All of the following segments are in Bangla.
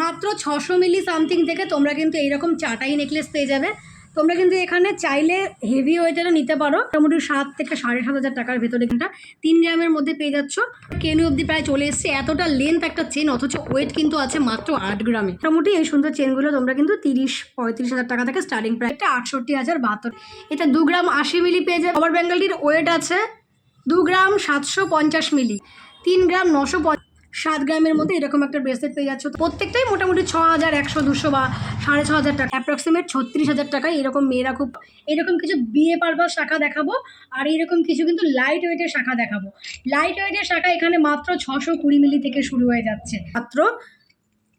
মাত্র ছশো মিলি সামথিং থেকে তোমরা কিন্তু এইরকম চাটাই নেকলেস পেয়ে যাবে। তোমরা কিন্তু এখানে চাইলে হেভি ওয়েটেরও নিতে পারো। মোটামুটি সাত থেকে সাড়ে সাত হাজার টাকার ভেতরে কিন্তু তিন গ্রামের মধ্যে পেয়ে যাচ্ছ। কেনু অবধি প্রায় চলে এসছে। এতটা লেন্থ একটা চেন অথচ ওয়েট কিন্তু আছে মাত্র আট গ্রামে। মোটামুটি এই সুন্দর চেনগুলো তোমরা কিন্তু তিরিশ, পঁয়ত্রিশ হাজার টাকা থেকে স্টার্টিং প্রাইস এটা আটষট্টি হাজার বাহাত্তর। এটা দু গ্রাম আশি মিলি পেয়ে যাবে। ওভার বেঙ্গলটির ওয়েট আছে দু গ্রাম সাতশো পঞ্চাশ মিলি। তিন গ্রাম নশো সাত গ্রামের মধ্যে এরকম একটা ব্রেসলেট পেয়ে যাচ্ছ। প্রত্যেকটাই মোটামুটি ছ হাজার একশো, দুশো বা সাড়ে ছ হাজার টাকা। অ্যাপ্রক্সিমেট ছত্রিশ হাজার টাকায় এরকম মেয়েরা খুব এরকম কিছু বিয়ে পারবার শাখা দেখাবো আর এরকম কিছু কিন্তু লাইট ওয়েটের শাখা দেখাবো। লাইট ওয়েটের শাখা এখানে মাত্র ছশো কুড়ি মিলি থেকে শুরু হয়ে যাচ্ছে। মাত্র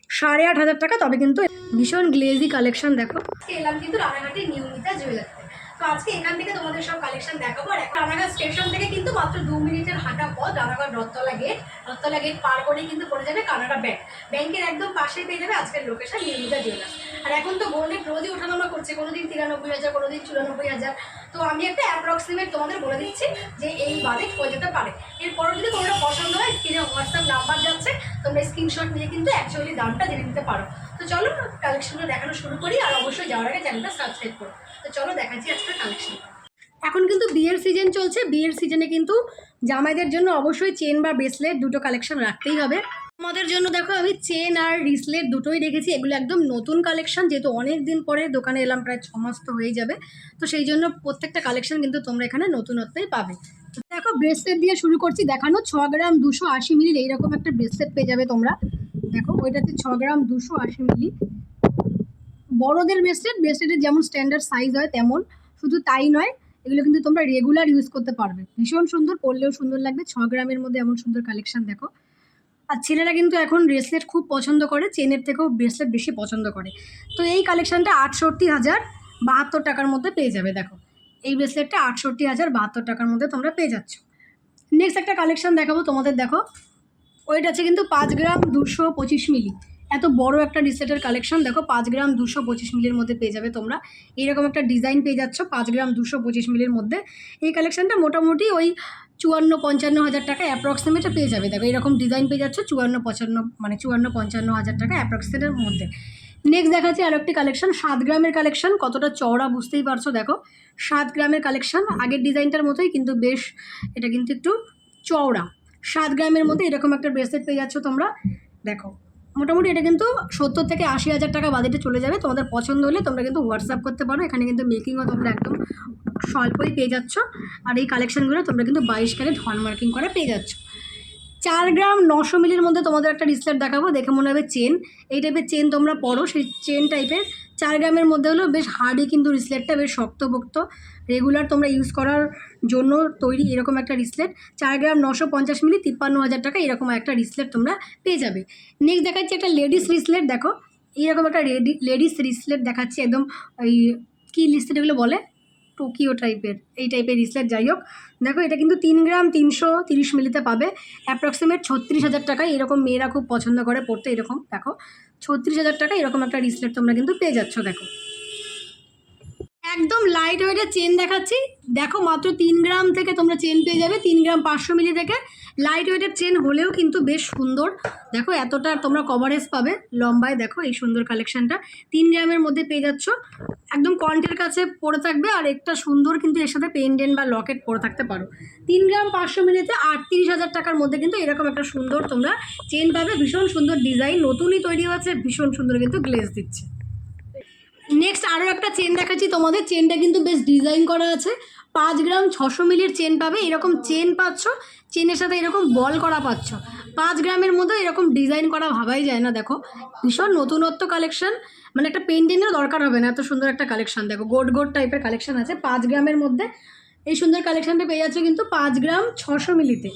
সাড়ে আট হাজার টাকা, তবে কিন্তু ভীষণ গ্লেজি কালেকশন দেখো। এলাম কিন্তু রানাঘাটের নিয়মিতা জুয়েলারিতে তো আজকে এখান থেকে তোমাদের সব কালেকশন দেখাবো। আর রানাঘাট স্টেশন থেকে কিন্তু মাত্র দু মিনিটের হাঁটা পথ, রানাঘাট রথতলা গেট রথতলা গেট পার করেই কিন্তু পড়ে যাবে কানাডা ব্যাংক ব্যাংকের একদম পাশে পেয়ে যাবে আজকের লোকেশন নিয়মিতা জুয়েলার্স আর এখন তো গোল্ডের রোজই ওঠানামা করছে, কোনোদিন তিরানব্বই হাজার, কোনোদিন চুরানব্বই হাজার। তো আমি একটা অ্যাপ্রক্সিমেট তোমাদের বলে দিচ্ছি যে এই বাজেট হয়ে যেতে পারে। এরপরও যদি তোমাদের পছন্দ হয় স্ক্রিনে হোয়াটসঅ্যাপ নাম্বার যাচ্ছে, তোমরা স্ক্রিনশট নিয়ে কিন্তু অ্যাকচুয়ালি দামটা জেনে নিতে পারো। তো চলো কালেকশনগুলো দেখানো শুরু করি আর অবশ্যই যাওয়ার আগে চ্যানেলটা সাবস্ক্রাইব করো। তো চলো দেখাচ্ছি আজকের কালেকশন এখন কিন্তু বিয়ের সিজন চলছে। বিয়ের সিজনে কিন্তু জামাইদের জন্য অবশ্যই চেন বা ব্রেসলেট দুটো কালেকশন রাখতেই হবে। আমাদের জন্য দেখো, আমি চেন আর রিসলেট দুটোই রেখেছি। এগুলো একদম নতুন কালেকশন যেহেতু অনেক দিন পরে দোকানে এলাম, প্রায় ছ মাস তো হয়ে যাবে। তো সেই জন্য প্রত্যেকটা কালেকশন কিন্তু তোমরা এখানে নতুনত্বই পাবে। দেখো ব্রেসলেট দিয়ে শুরু করছি। দেখানো ছ গ্রাম দুশো আশি মিলির এইরকম একটা ব্রেসলেট পেয়ে যাবে তোমরা। দেখো, ওইটাতে ছ গ্রাম দুশো আশি মিলি। বড়দের ব্রেসলেট ব্রেসলেটের যেমন স্ট্যান্ডার্ড সাইজ হয় তেমন, শুধু তাই নয়, এগুলো কিন্তু তোমরা রেগুলার ইউজ করতে পারবে। ভীষণ সুন্দর, পরলেও সুন্দর লাগবে। ছ গ্রামের মধ্যে এমন সুন্দর কালেকশন দেখো। আর ছেলেরা কিন্তু এখন ব্রেসলেট খুব পছন্দ করে, চেনের থেকেও ব্রেসলেট বেশি পছন্দ করে। তো এই কালেকশনটা আটষট্টি হাজার বাহাত্তর টাকার মধ্যে পেয়ে যাবে, দেখো। এই ব্রেসলেটটা আটষট্টি হাজার বাহাত্তর টাকার মধ্যে তোমরা পেয়ে যাচ্ছ। নেক্সট একটা কালেকশন দেখাবো তোমাদের, দেখো। ওইটা আছে কিন্তু পাঁচ গ্রাম দুশো পঁচিশ মিলি। এত বড় একটা ডিসেটের কালেকশন দেখো, পাঁচ গ্রাম দুশো পঁচিশ মিলির মধ্যে পেয়ে যাবে তোমরা। এইরকম একটা ডিজাইন পেয়ে যাচ্ছ পাঁচ গ্রাম দুশো পঁচিশ মিলির মধ্যে। এই কালেকশনটা মোটামুটি ওই চুয়ান্ন পঞ্চান্ন হাজার টাকা অ্যাপ্রক্সিমেটে পেয়ে যাবে। দেখো এরকম ডিজাইন পেয়ে যাচ্ছ চুয়ান্ন পঞ্চান্ন মানে চুয়ান্ন পঞ্চান্ন হাজার টাকা অ্যাপ্রক্সিমেটের মধ্যে। নেক্সট দেখাচ্ছি আর একটি কালেকশন সাত গ্রামের কালেকশন কতটা চওড়া বুঝতেই পারছ, দেখো। সাত গ্রামের কালেকশন আগের ডিজাইনটার মতোই, কিন্তু বেশ, এটা কিন্তু একটু চওড়া। সাত গ্রামের মধ্যে এরকম একটা ব্রেসলেট পেয়ে যাচ্ছ তোমরা। দেখো, মোটামুটি এটা কিন্তু সত্তর থেকে আশি হাজার টাকা বাজেটে চলে যাবে। তোমাদের পছন্দ হলে তোমরা কিন্তু হোয়াটসঅ্যাপ করতে পারো। এখানে কিন্তু মেকিংও তোমরা একদম স্বল্পই পেয়ে যাচ্ছ। আর এই কালেকশানগুলো তোমরা কিন্তু বাইশ ক্যারেট হলমার্কিং করে পেয়ে যাচ্ছ। চার গ্রাম নশো মিলির মধ্যে তোমাদের একটা রিসলেট দেখাবো, দেখে মনে হবে চেন। এই টাইপের চেন তোমরা পড়ো, সেই চেন টাইপের চার গ্রামের মধ্যে হলেও বেশ হার্ডই কিন্তু রিসলেটটা, বেশ শক্তপোক্ত। রেগুলার তোমরা ইউজ করার জন্য তৈরি এরকম একটা রিসলেট। চার গ্রাম নশো পঞ্চাশ মিলি, তিপ্পান্ন হাজার টাকা এরকম একটা রিসলেট তোমরা পেয়ে যাবে। নেক্সট দেখাচ্ছি একটা লেডিস রিসলেট, দেখো। এইরকম একটা লেডিস রিসলেট দেখাচ্ছি, একদম ওই কী রিসলেট এগুলো বলে? টোকিও টাইপের এই টাইপের রিসলেট যাই হোক, দেখো এটা কিন্তু তিন গ্রাম তিনশো তিরিশ মিলিতে পাবে। অ্যাপ্রক্সিমেট ছত্রিশ হাজার টাকায়, এরকম মেয়েরা খুব পছন্দ করে পড়তে এরকম, দেখো। ছত্রিশ হাজার টাকা এরকম একটা রিসলেট তোমরা কিন্তু পেয়ে যাচ্ছ, দেখো। একদম লাইট ওয়েটের চেন দেখাচ্ছি। দেখো মাত্র তিন গ্রাম থেকে তোমরা চেন পেয়ে যাবে, তিন গ্রাম পাঁচশো মিলি থেকে। লাইট ওয়েটের চেন হলেও কিন্তু বেশ সুন্দর। দেখো এতটা তোমরা কভারেজ পাবে লম্বায়, দেখো এই সুন্দর কালেকশনটা তিন গ্রামের মধ্যে পেয়ে যাচ্ছ। একদম কন্টের কাছে পড়ে থাকবে আর একটা সুন্দর কিন্তু এর সাথে পেন্ডেন্ট বা লকেট পরে থাকতে পারো। তিন গ্রাম পাঁচশো মিলিতে আটত্রিশ হাজার টাকার মধ্যে কিন্তু এরকম একটা সুন্দর তোমরা চেন পাবে। ভীষণ সুন্দর ডিজাইন নতুনই তৈরি হয়েছে ভীষণ সুন্দর কিন্তু গ্লেজ দিচ্ছে। নেক্সট আরও একটা চেন দেখাচ্ছি। তোমাদের চেনটা কিন্তু বেশ ডিজাইন করা আছে। পাঁচ গ্রাম ছশো মিলির চেন পাবে। এরকম চেন পাচ্ছ চেনের সাথে এরকম বল করা পাচ্ছ। পাঁচ গ্রামের মধ্যে এরকম ডিজাইন করা ভাবাই যায় না, দেখো। ভীষণ নতুনত্ব কালেকশন মানে একটা পেন্টিংয়েরও দরকার হবে না, এত সুন্দর একটা কালেকশন দেখো গোট গোট টাইপের কালেকশন আছে। পাঁচ গ্রামের মধ্যে এই সুন্দর কালেকশানটা পেয়ে যাচ্ছে কিন্তু পাঁচ গ্রাম ছশো মিলিতে।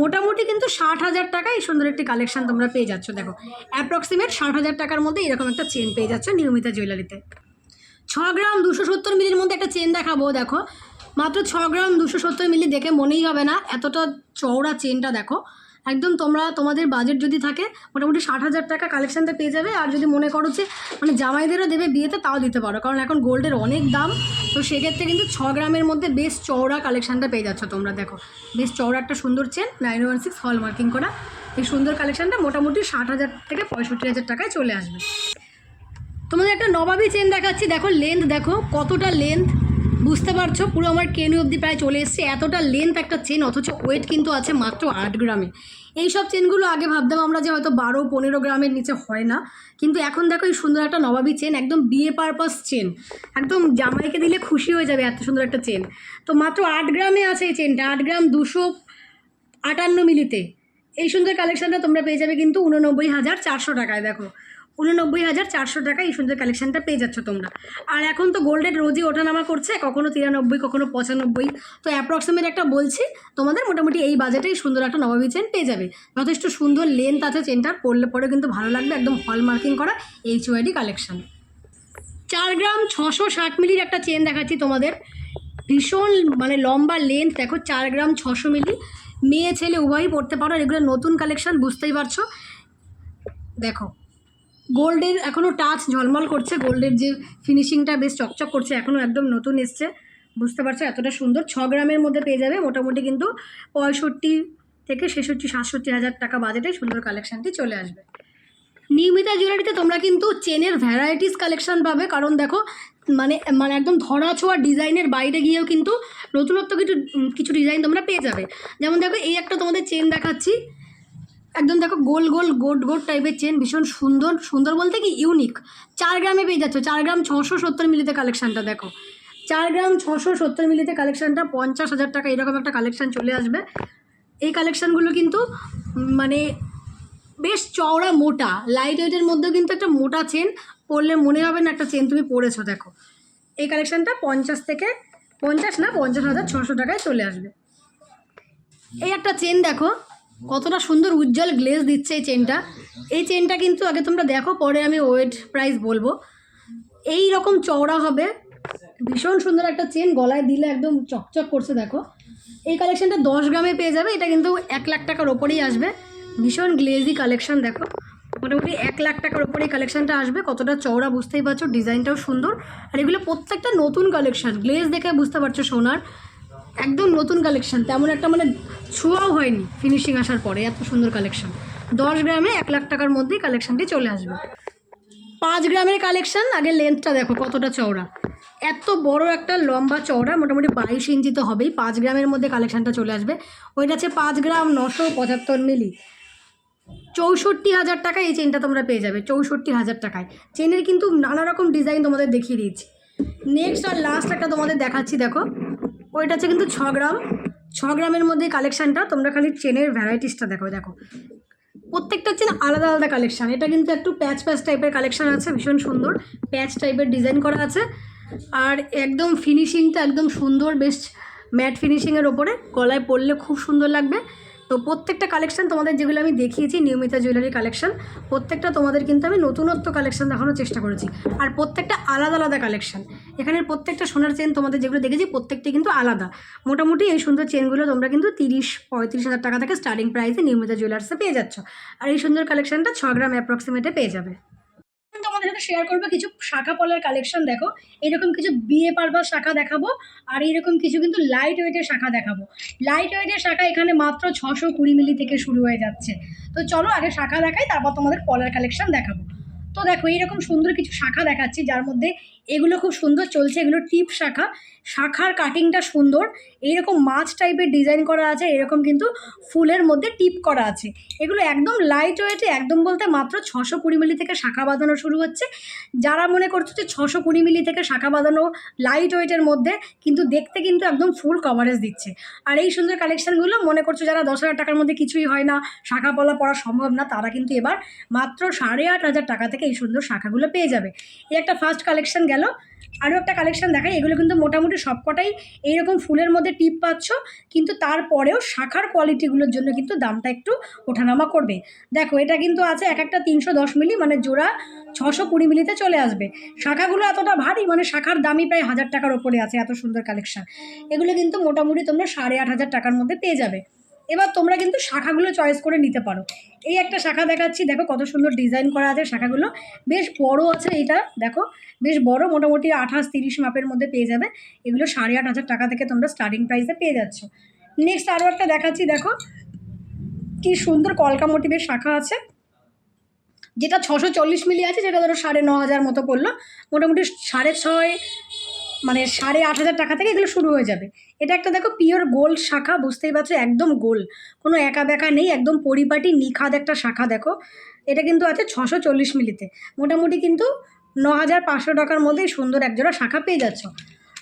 মোটামুটি কিন্তু ষাট হাজার টাকা এই সুন্দর একটি কালেকশান তোমরা পেয়ে যাচ্ছ, দেখো। অ্যাপ্রক্সিমেট ষাট হাজার টাকার মধ্যে এরকম একটা চেন পেয়ে যাচ্ছ নিয়মিতা জুয়েলারিতে ছ গ্রাম দুশো সত্তর মিলির মধ্যে একটা চেন দেখাবো, দেখো। মাত্র ছ গ্রাম দুশো সত্তর মিলি দেখে মনেই হবে না, এতটা চওড়া চেনটা দেখো। একদম তোমরা, তোমাদের বাজেট যদি থাকে, মোটামুটি ষাট হাজার টাকা কালেকশানটা পেয়ে যাবে। আর যদি মনে করো যে মানে জামাইদেরও দেবে বিয়েতে, তাও দিতে পারো। কারণ এখন গোল্ডের অনেক দাম। তো সেক্ষেত্রে কিন্তু ছ গ্রামের মধ্যে বেশ চওড়া কালেকশানটা পেয়ে যাচ্ছ তোমরা, দেখো। বেশ চওড়া একটা সুন্দর chain nine one six hallmarking করা। এই সুন্দর কালেকশানটা মোটামুটি ষাট হাজার থেকে পঁয়ষট্টি হাজার টাকায় চলে আসবে। তোমাদের একটা নবাবী চেন দেখাচ্ছি। দেখো লেন্থ দেখো, কতটা লেন্থ বুঝতে পারছ? পুরো আমার কেনু অবধি প্রায় চলে এসছে। এতটা লেন্থ একটা চেন অথচ ওয়েট কিন্তু আছে মাত্র আট গ্রামে। এই সব চেনগুলো আগে ভাবতাম আমরা যে হয়তো বারো, পনেরো গ্রামের নিচে হয় না। কিন্তু এখন দেখো এই সুন্দর একটা নবাবী চেন একদম বিয়ে পারপাস চেন একদম জামাইকে দিলে খুশি হয়ে যাবে এত সুন্দর একটা চেন তো মাত্র আট গ্রামে আছে এই চেনটা আট গ্রাম দুশো আটান্ন মিলিতে। এই সুন্দর কালেকশানটা তোমরা পেয়ে যাবে কিন্তু উননব্বই হাজার চারশো টাকায়, দেখো। উননব্বই হাজার চারশো টাকা এই সুন্দর কালেকশানটা পেয়ে যাচ্ছ তোমরা। আর এখন তো গোল্ডের রোজই ওঠানামা করছে, কখনো তিরানব্বই, কখনো পঁচানব্বই। তো অ্যাপ্রক্সিমেট একটা বলছি, তোমাদের মোটামুটি এই বাজেটেই সুন্দর একটা নবাবী চেন পেয়ে যাবে। যথেষ্ট সুন্দর লেন্থ আছে চেনটার পরলে পরে কিন্তু ভালো লাগবে, একদম হল মার্কিং করা এইচ ওয়াইডি কালেকশান চার গ্রাম ছশো ষাট মিলির একটা চেন দেখাচ্ছি তোমাদের। ভীষণ মানে লম্বা লেন্থ দেখো চার গ্রাম ছশো মিলি মেয়ে, ছেলে, উভয়ই পড়তে পারো এগুলো নতুন কালেকশান বুঝতেই পারছ। দেখো গোল্ডের এখনও টাচ ঝলমল করছে, গোল্ডের যে ফিনিশিংটা বেশ চকচক করছে এখনও একদম নতুন এসছে। বুঝতে পারছ? এতটা সুন্দর। ছ গ্রামের মধ্যে পেয়ে যাবে। মোটামুটি কিন্তু পঁয়ষট্টি থেকে ছেষট্টি, সাতষট্টি হাজার টাকা বাজেটে সুন্দর কালেকশানটি চলে আসবে। নিয়মিতা জুয়েলারিতে তোমরা কিন্তু চেনের ভ্যারাইটিস কালেকশন পাবে। কারণ দেখো মানে মানে একদম ধরা ছোঁয়া ডিজাইনের বাইরে গিয়েও কিন্তু নতুনত্ব কিছু কিছু ডিজাইন তোমরা পেয়ে যাবে। যেমন দেখো, এই একটা তোমাদের চেন দেখাচ্ছি। একদম দেখো গোল গোল, গোট গোট টাইপের চেন ভীষণ সুন্দর সুন্দর বলতে কি ইউনিক চার গ্রামে পেয়ে যাচ্ছ, চার গ্রাম ছশো সত্তর মিলিতে কালেকশানটা দেখো। চার গ্রাম ছশো সত্তর মিলিতে কালেকশানটা পঞ্চাশ হাজার টাকা এরকম একটা কালেকশান চলে আসবে। এই কালেকশানগুলো কিন্তু মানে বেশ চওড়া মোটা লাইট ওয়েটের মধ্যেও কিন্তু একটা মোটা চেন পরলে মনে হবে না একটা চেন তুমি পরেছো দেখো। এই কালেকশানটা পঞ্চাশ থেকে, পঞ্চাশ না, পঞ্চাশ হাজার ছশো টাকায় চলে আসবে। এই একটা চেন দেখো কতটা সুন্দর উজ্জ্বল গ্লেজ দিচ্ছে এই চেনটা এই চেনটা কিন্তু আগে তোমরা দেখো, পরে আমি ওয়েট প্রাইস বলব। এই রকম চওড়া হবে। ভীষণ সুন্দর একটা চেন গলায় দিলে একদম চকচক করছে, দেখো। এই কালেকশনটা দশ গ্রামে পেয়ে যাবে, এটা কিন্তু এক লাখ টাকার ওপরেই আসবে। ভীষণ গ্লেজি কালেকশন দেখো। মোটামুটি এক লাখ টাকার ওপরে এই কালেকশনটা আসবে। কতটা চওড়া বুঝতেই পারছ ডিজাইনটাও সুন্দর। আর এগুলো প্রত্যেকটা নতুন কালেকশন গ্লেজ দেখে বুঝতে পারছ সোনার। একদম নতুন কালেকশন তেমন একটা মানে ছোঁয়াও হয়নি ফিনিশিং আসার পরে, এত সুন্দর কালেকশন দশ গ্রামে এক লাখ টাকার মধ্যেই কালেকশনটি চলে আসবে। পাঁচ গ্রামের কালেকশন আগে লেন্থটা দেখো কতটা চওড়া। এত বড় একটা লম্বা চওড়া, মোটামুটি বাইশ ইঞ্চি তো হবেই, পাঁচ গ্রামের মধ্যে কালেকশানটা চলে আসবে। ওইটা হচ্ছে পাঁচ গ্রাম নশো পঁচাত্তর মিলি চৌষট্টি হাজার টাকায় এই চেনটা তোমরা পেয়ে যাবে, চৌষট্টি হাজার টাকায়। চেনের কিন্তু নানা রকম ডিজাইন তোমাদের দেখিয়ে দিয়েছি। নেক্সট আর লাস্ট একটা তোমাদের দেখাচ্ছি, দেখো। ওইটা হচ্ছে কিন্তু ছ গ্রাম। ছ গ্রামের মধ্যে কালেকশানটা তোমরা খালি চেনের ভ্যারাইটিসটা দেখো দেখো। প্রত্যেকটা চেন আলাদা আলাদা কালেকশান এটা কিন্তু একটু প্যাচ প্যাচ টাইপের কালেকশান আছে, ভীষণ সুন্দর। প্যাচ টাইপের ডিজাইন করা আছে। আর একদম ফিনিশিংটা একদম সুন্দর, বেশ ম্যাট ফিনিশিংয়ের ওপরে। গলায় পরলে খুব সুন্দর লাগবে। তো প্রত্যেকটা কালেকশান তোমাদের যেগুলো আমি দেখিয়েছি, নিয়মিতা জুয়েলারি কালেকশান প্রত্যেকটা তোমাদের কিন্তু আমি নতুনত্ব কালেকশান দেখানোর চেষ্টা করেছি। আর প্রত্যেকটা আলাদা আলাদা কালেকশান এখানের প্রত্যেকটা সোনার চেন তোমাদের যেগুলো দেখেছি প্রত্যেকটাই কিন্তু আলাদা। মোটামুটি এই সুন্দর চেনগুলো তোমরা কিন্তু তিরিশ, পঁয়ত্রিশ হাজার টাকা থেকে স্টার্টিং প্রাইসে নিয়মিতা জুয়েলার্সে পেয়ে যাচ্ছ। আর এই সুন্দর কালেকশানটা ছ গ্রাম অ্যাপ্রক্সিমেটে পেয়ে যাবে। তোমাদের সাথে শেয়ার করব। কিছু শাখা পলার কালেকশন দেখো। এরকম কিছু বিয়ে পারবার শাখা দেখাবো আর এরকম কিছু কিন্তু লাইট ওয়েটের শাখা দেখাবো। লাইট ওয়েটের শাখা এখানে মাত্র ছশো কুড়ি মিলি থেকে শুরু হয়ে যাচ্ছে। তো চলো আগে শাখা দেখাই, তারপর তোমাদের পলার কালেকশন দেখাবো। তো দেখো এইরকম সুন্দর কিছু শাখা দেখাচ্ছি, যার মধ্যে এগুলো খুব সুন্দর চলছে, এগুলো টিপ শাখা। শাখার কাটিংটা সুন্দর। এইরকম মাছ টাইপের ডিজাইন করা আছে, এরকম কিন্তু ফুলের মধ্যে টিপ করা আছে। এগুলো একদম লাইট ওয়েটে একদম বলতে মাত্র ছশো কুড়ি মিলি থেকে শাখা বাঁধানো শুরু হচ্ছে। যারা মনে করছে যে ছশো কুড়ি মিলি থেকে শাখা বাঁধানো লাইট ওয়েটের মধ্যে, কিন্তু দেখতে কিন্তু একদম ফুল কভারেজ দিচ্ছে। আর এই সুন্দর কালেকশানগুলো মনে করছ যারা দশ হাজার টাকার মধ্যে কিছুই হয় না, শাখা পলা পড়া সম্ভব না, তারা কিন্তু এবার মাত্র সাড়ে আট হাজার টাকা থেকে এই সুন্দর শাখাগুলো পেয়ে যাবে। এই একটা ফার্স্ট কালেকশন গেল আরও একটা কালেকশন দেখাই, এগুলো কিন্তু মোটামুটি সবকটাই এইরকম ফুলের মধ্যে টিপ পাচ্ছ, কিন্তু তারপরেও শাখার কোয়ালিটিগুলোর জন্য কিন্তু দামটা একটু ওঠানামা করবে। দেখো, এটা কিন্তু আছে এক একটা তিনশো দশ মিলি মানে জোড়া ছশো কুড়ি মিলিতে চলে আসবে। শাখাগুলো এতটা ভারী মানে শাখার দামই প্রায় হাজার টাকার ওপরে আছে এত সুন্দর কালেকশন এগুলো কিন্তু মোটামুটি তোমরা সাড়ে আট হাজার টাকার মধ্যে পেয়ে যাবে। এবার তোমরা কিন্তু শাখাগুলো চয়েস করে নিতে পারো। এই একটা শাখা দেখাচ্ছি, দেখো কত সুন্দর ডিজাইন করা আছে শাখাগুলো। বেশ বড় আছে এটা, দেখো। বেশ বড়, মোটামুটি আঠাশ তিরিশ মাপের মধ্যে পেয়ে যাবে। এগুলো সাড়ে আট হাজার টাকা থেকে তোমরা স্টার্টিং প্রাইসে পেয়ে যাচ্ছ। নেক্সট আরও একটা দেখাচ্ছি, দেখো। কি সুন্দর কলকা মোটিভের শাখা আছে। যেটা ছশো চল্লিশ মিলি আছে সেটা ধরো সাড়ে ন হাজার মতো পড়ল। মোটামুটি সাড়ে ছয় মানে সাড়ে আট হাজার টাকা থেকে এগুলো শুরু হয়ে যাবে। এটা একটা দেখো পিওর গোল শাখা, বুঝতেই পারছ? একদম গোল কোনো একা বেকা নেই, একদম পরিপাটি, নিখাদ একটা শাখা, দেখো। এটা কিন্তু আছে ছশো চল্লিশ মিলিতে। মোটামুটি কিন্তু ন হাজার পাঁচশো টাকার মধ্যে সুন্দর একজোড়া শাখা পেয়ে যাচ্ছ।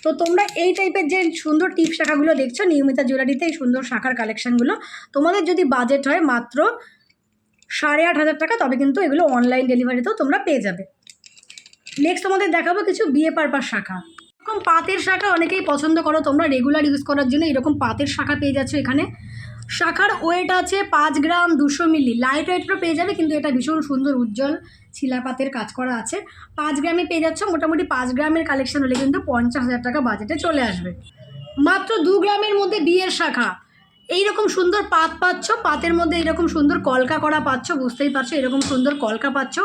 তো তোমরা এই টাইপের যে সুন্দর টিপ শাখাগুলো দেখছ, নিয়মিতা জুয়েলারিতে এই সুন্দর শাখার কালেকশানগুলো তোমাদের যদি বাজেট হয় মাত্র সাড়ে আট হাজার টাকা, তবে কিন্তু এগুলো অনলাইন ডেলিভারিতেও তোমরা পেয়ে যাবে। নেক্সট তোমাদের দেখাবো কিছু বিয়ে পারপাস শাখা। এরকম পাতের শাখা অনেকেই পছন্দ করো, তোমরা রেগুলার ইউজ করার জন্য এরকম পাতের শাখা পেয়ে যাচ্ছ এখানে। শাখার ওয়েট আছে পাঁচ গ্রাম দুশো মিলি লাইট ওয়েটও পেয়ে যাবে, কিন্তু এটা ভীষণ সুন্দর, উজ্জ্বল শিলাপাতের কাজ করা আছে। পাঁচ গ্রামে পেয়ে যাচ্ছ, মোটামুটি পাঁচ গ্রামের কালেকশন হলে কিন্তু পঞ্চাশ হাজার টাকা বাজেটে চলে আসবে। মাত্র দু গ্রামের মধ্যে বিয়ের শাখা। এইরকম সুন্দর পাত পাচ্ছ, পাতের মধ্যে এরকম সুন্দর কলকা করা পাচ্ছ, বুঝতেই পারছ, এরকম সুন্দর কলকা পাচ্ছ।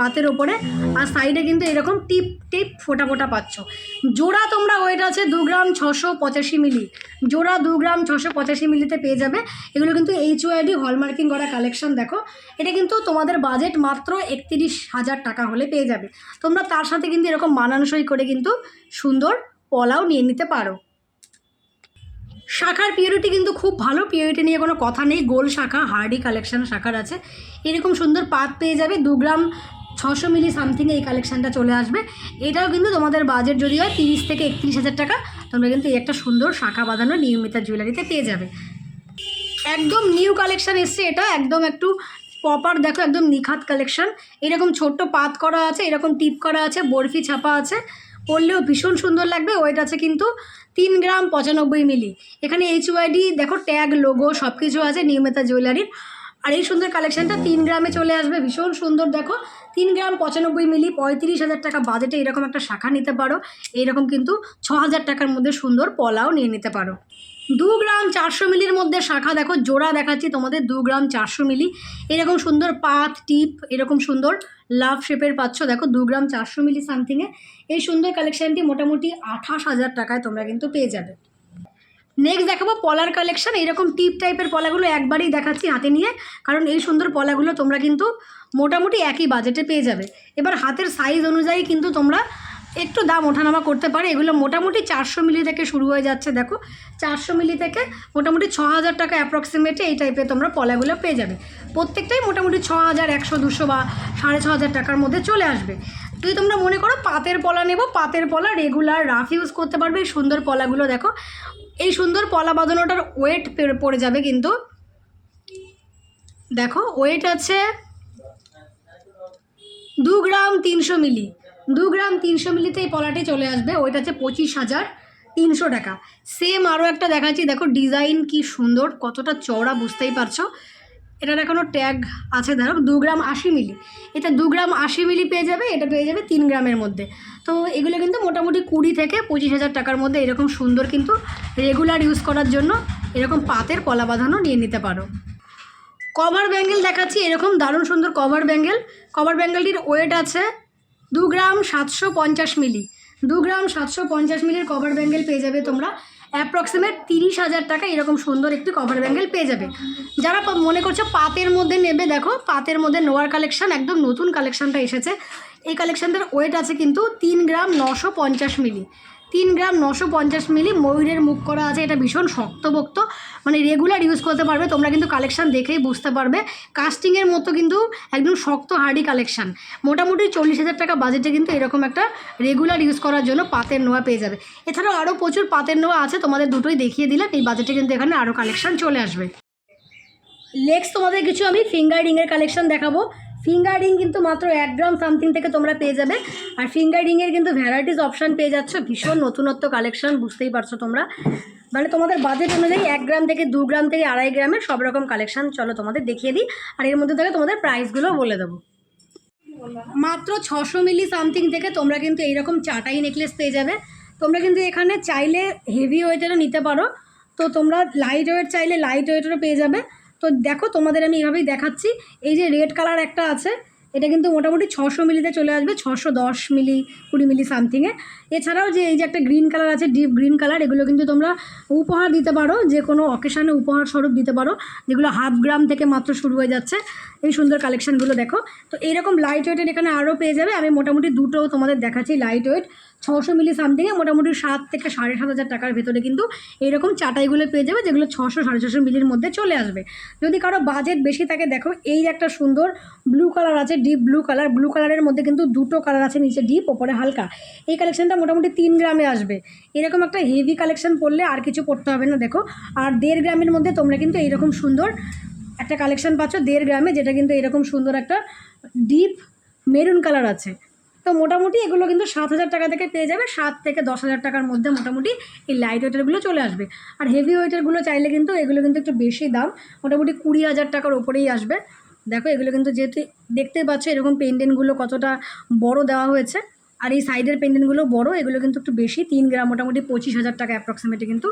পাতের ওপরে, আর সাইডে কিন্তু এরকম টিপ টিপ ফোটা ফোটা পাচ্ছ। জোড়া তোমরা ওয়েট আছে দু গ্রাম ছশো পঁচাশি মিলি। জোড়া দু গ্রাম ছশো পঁচাশি মিলিতে পেয়ে যাবে। এগুলো কিন্তু এইচ ওয়াইডি হলমার্কিং করা কালেকশন দেখো। এটা কিন্তু তোমাদের বাজেট মাত্র একত্রিশ হাজার টাকা হলে পেয়ে যাবে। তোমরা তার সাথে কিন্তু এরকম মানানসই করে কিন্তু সুন্দর পলাও নিয়ে নিতে পারো। শাখার পিওরিটি কিন্তু খুব ভালো। পিওরিটি নিয়ে কোনো কথা নেই। গোল শাখা হার্ডি কালেকশন শাখার আছে। এরকম সুন্দর পাত পেয়ে যাবে। দু গ্রাম ছশো মিলি সামথিং এই কালেকশানটা চলে আসবে। এটাও কিন্তু তোমাদের বাজেট যদি হয় তিরিশ থেকে একত্রিশ হাজার টাকা, তোমরা কিন্তু এই একটা সুন্দর শাখা বাঁধানো নিয়মিতা জুয়েলারিতে পেয়ে যাবে। একদম নিউ কালেকশান এসছে এটা, একদম একটু প্রপার দেখো, একদম নিখাত কালেকশান এরকম ছোট্ট পাত করা আছে, এরকম টিপ করা আছে, বরফি ছাপা আছে। পরলেও ভীষণ সুন্দর লাগবে ওয়েট আছে কিন্তু তিন গ্রাম পঁচানব্বই মিলি। এখানে এইচ ওয়াইডি দেখো ট্যাগ লোগো সব কিছু আছে, নিয়মিতা জুয়েলারির আর এই সুন্দর কালেকশানটা তিন গ্রামে চলে আসবে, ভীষণ সুন্দর দেখো। তিন গ্রাম পঁচানব্বই মিলি পঁয়ত্রিশ হাজার টাকা বাজেটে এরকম একটা শাখা নিতে পারো। এইরকম কিন্তু ছ হাজার টাকার মধ্যে সুন্দর পলাও নিয়ে নিতে পারো। দু গ্রাম চারশো মিলির মধ্যে শাখা দেখো, জোড়া দেখাচ্ছি তোমাদের, দু গ্রাম চারশো মিলি। এরকম সুন্দর পাত, টিপ, এরকম সুন্দর লাভ শেপের পাচ্ছ। দেখো, দু গ্রাম চারশো মিলি সামথিংয়ে এই সুন্দর কালেকশানটি মোটামুটি আঠাশ হাজার টাকায় তোমরা কিন্তু পেয়ে যাবে। নেক্সট দেখাবো পলার কালেকশন এইরকম টিপ টাইপের পলাগুলো একবারই দেখাচ্ছি হাতে নিয়ে, কারণ এই সুন্দর পলাগুলো তোমরা কিন্তু মোটামুটি একই বাজেটে পেয়ে যাবে। এবার হাতের সাইজ অনুযায়ী কিন্তু তোমরা একটু দাম ওঠানামা করতে পারে। এগুলো মোটামুটি চারশো মিলি থেকে শুরু হয়ে যাচ্ছে, দেখো। চারশো মিলি থেকে মোটামুটি ছ হাজার টাকা অ্যাপ্রক্সিমেটে এই টাইপের তোমরা পলাগুলো পেয়ে যাবে। প্রত্যেকটাই মোটামুটি ছ হাজার একশো, দুশো বা সাড়ে ছ হাজার টাকার মধ্যে চলে আসবে। যদি তোমরা মনে করো পাতের পলা নেব, পাতের পলা রেগুলার রাফ ইউজ করতে পারবে। সুন্দর পলাগুলো দেখো এই সুন্দর পলা বাঁধানোটার ওয়েট পড়ে যাবে কিন্তু। দেখো ওয়েট আছে দু গ্রাম তিনশো মিলি। দু গ্রাম তিনশো মিলিতে এই পলাটি চলে আসবে। ওইটা আছে পঁচিশ হাজার তিনশো টাকা। সেম আরও একটা দেখাচ্ছি। দেখো ডিজাইন কি সুন্দর, কতটা চওড়া বুঝতেই পারছ। এটার এখনও ট্যাগ আছে, ধরো দু গ্রাম আশি মিলি। এটা দু গ্রাম আশি মিলি পেয়ে যাবে, এটা পেয়ে যাবে তিন গ্রামের মধ্যে। তো এগুলো কিন্তু মোটামুটি কুড়ি থেকে পঁচিশ হাজার টাকার মধ্যে এরকম সুন্দর কিন্তু রেগুলার ইউজ করার জন্য এরকম পাতের কলা বাঁধানো নিয়ে নিতে পারো। কভার ব্যাঙ্গেল দেখাচ্ছি, এরকম দারুণ সুন্দর কভার ব্যাঙ্গেল কভার ব্যাঙ্গেলটির ওয়েট আছে দু গ্রাম সাতশো পঞ্চাশ মিলি। দু গ্রাম সাতশো পঞ্চাশ মিলির কভার ব্যাঙ্গেল পেয়ে যাবে তোমরা। অ্যাপ্রক্সিমেট তিরিশ হাজার টাকা এরকম সুন্দর একটি কভার ব্যাঙ্গেল পেয়ে যাবে। যারা মনে করছে পাতের মধ্যে নেবে, দেখো, পাতের মধ্যে নোয়ার কালেকশান একদম নতুন কালেকশানটা এসেছে। এই কালেকশনটার ওয়েট আছে কিন্তু তিন গ্রাম নশো পঞ্চাশ মিলি। তিন গ্রাম নশো পঞ্চাশ মিলি ময়ূরের মুখ করা আছে। এটা ভীষণ শক্তপোক্ত মানে রেগুলার ইউজ করতে পারবে। তোমরা কিন্তু কালেকশান দেখেই বুঝতে পারবে। কাস্টিংয়ের মতো কিন্তু একদম শক্ত হার্ডি কালেকশান। মোটামুটি চল্লিশ হাজার টাকা বাজেটে কিন্তু এরকম একটা রেগুলার ইউজ করার জন্য পাতের নোয়া পেয়ে যাবে। এছাড়াও আরও প্রচুর পাতের নোয়া আছে। তোমাদের দুটোই দেখিয়ে দিলাম। এই বাজেটে কিন্তু এখানে আরও কালেকশন চলে আসবে। নেক্সট তোমাদের কিছু আমি ফিঙ্গার রিংয়ের কালেকশন দেখাবো। ফিঙ্গার রিং কিন্তু মাত্র এক গ্রাম সামথিং থেকে তোমরা পেয়ে যাবে। আর ফিঙ্গার রিংয়ের কিন্তু ভ্যারাইটিস অপশান পেয়ে যাচ্ছ। ভীষণ নতুনত্ব কালেকশন বুঝতেই পারছ তোমরা। মানে তোমাদের বাজেট অনুযায়ী এক গ্রাম থেকে দু গ্রাম থেকে আড়াই গ্রামের সব রকম কালেকশন চলো তোমাদের দেখিয়ে দিই। আর এর মধ্যে থেকে তোমাদের প্রাইসগুলো বলে দেবো। মাত্র ছশো মিলি সামথিং থেকে তোমরা কিন্তু এইরকম চাটাই নেকলেস পেয়ে যাবে। তোমরা কিন্তু এখানে চাইলে হেভি ওয়েটেরও নিতে পারো। তো তোমরা লাইট ওয়েট চাইলে লাইট ওয়েটেরও পেয়ে যাবে। তো দেখো তোমাদের আমি এভাবেই দেখাচ্ছি। এই যে রেড কালার একটা আছে, এটা কিন্তু মোটামুটি ছশো মিলিতে চলে আসবে, ছশো দশ মিলি, কুড়ি মিলি সামথিংয়ে এছাড়াও যে এই যে একটা গ্রিন কালার আছে ডিপ গ্রিন কালার এগুলো কিন্তু তোমরা উপহার দিতে পারো, যে কোনো অকেশানে উপহার স্বরূপ দিতে পারো, যেগুলো হাফ গ্রাম থেকে মাত্র শুরু হয়ে যাচ্ছে। এই সুন্দর কালেকশানগুলো দেখো। তো এইরকম লাইট ওয়েটের এখানে আরও পেয়ে যাবে। আমি মোটামুটি দুটো তোমাদের দেখাচ্ছি লাইট ওয়েট ছশো মিলি সামথিংয়ে মোটামুটি সাত থেকে সাড়ে সাত হাজার টাকার ভেতরে কিন্তু এইরকম চাটাইগুলো পেয়ে যাবে, যেগুলো ছশো সাড়ে ছশো মিলির মধ্যে চলে আসবে। যদি কারও বাজেট বেশি থাকে, দেখো এই একটা সুন্দর ব্লু কালার আছে ডিপ ব্লু কালার ব্লু কালারের মধ্যে কিন্তু দুটো কালার আছে, নিচে ডিপ ওপরে হালকা। এই কালেকশনটা মোটামুটি তিন গ্রামে আসবে। এরকম একটা হেভি কালেকশন পড়লে আর কিছু পড়তে হবে না, দেখো। আর দেড় গ্রামের মধ্যে তোমরা কিন্তু এইরকম সুন্দর একটা কালেকশন পাচ্ছ, দেড় গ্রামে, যেটা কিন্তু এরকম সুন্দর একটা ডিপ মেরুন কালার আছে। তো মোটামুটি এগুলো কিন্তু সাত হাজার টাকা থেকে পেয়ে যাবে, সাত থেকে দশ হাজার টাকার মধ্যে মোটামুটি এই লাইট ওয়েটারগুলো চলে আসবে। আর হেভি ওয়েটারগুলো চাইলে কিন্তু এগুলো কিন্তু একটু বেশি দাম, মোটামুটি কুড়ি হাজার টাকার ওপরেই আসবে। দেখো এগুলো কিন্তু যেহেতু দেখতেই পাচ্ছ, এরকম পেন্ডেন্টগুলো কতটা বড় দেওয়া হয়েছে। আর এই সাইডের পেন্ডেন্টগুলো বড়, এগুলো কিন্তু একটু বেশি, তিন গ্রাম মোটামুটি পঁচিশ হাজার টাকা অ্যাপ্রক্সিমেটলি কিন্তু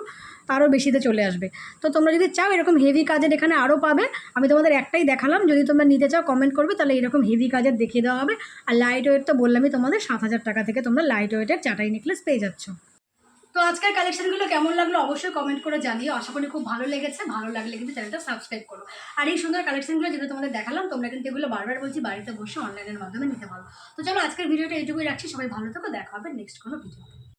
তারও বেশিতে চলে আসবে। তো তোমরা যদি চাও এরকম হেভি কাজের এখানে আরও পাবে, আমি তোমাদের একটাই দেখালাম, যদি তোমরা নিতে চাও কমেন্ট করবে, তাহলে এরকম হেভি কাজের দেখিয়ে দেওয়া হবে। আর লাইট ওয়েট তো বললামই তোমাদের সাত হাজার টাকা থেকে তোমরা লাইট ওয়েটের চাটাই নেকলেস পেয়ে যাচ্ছ। তো আজকের কালেকশনগুলো কেমন লাগল অবশ্যই কমেন্ট করে জানিও। আশা করি খুব ভালো লেগেছে। ভালো লাগলে কিন্তু চ্যানেলটা সাবস্ক্রাইব করো। আর এই সুন্দর কালেকশনগুলো যেগুলো তোমাদের দেখালাম, তোমরা কিন্তু এগুলো বারবার বলছি, বাড়িতে বসে অনলাইনের মাধ্যমে নিতে পারো। তো চলো আজকের ভিডিওটা এইটুকুই রাখছি। সবাই ভালো থাকো। দেখা হবে নেক্সট কোনো ভিডিও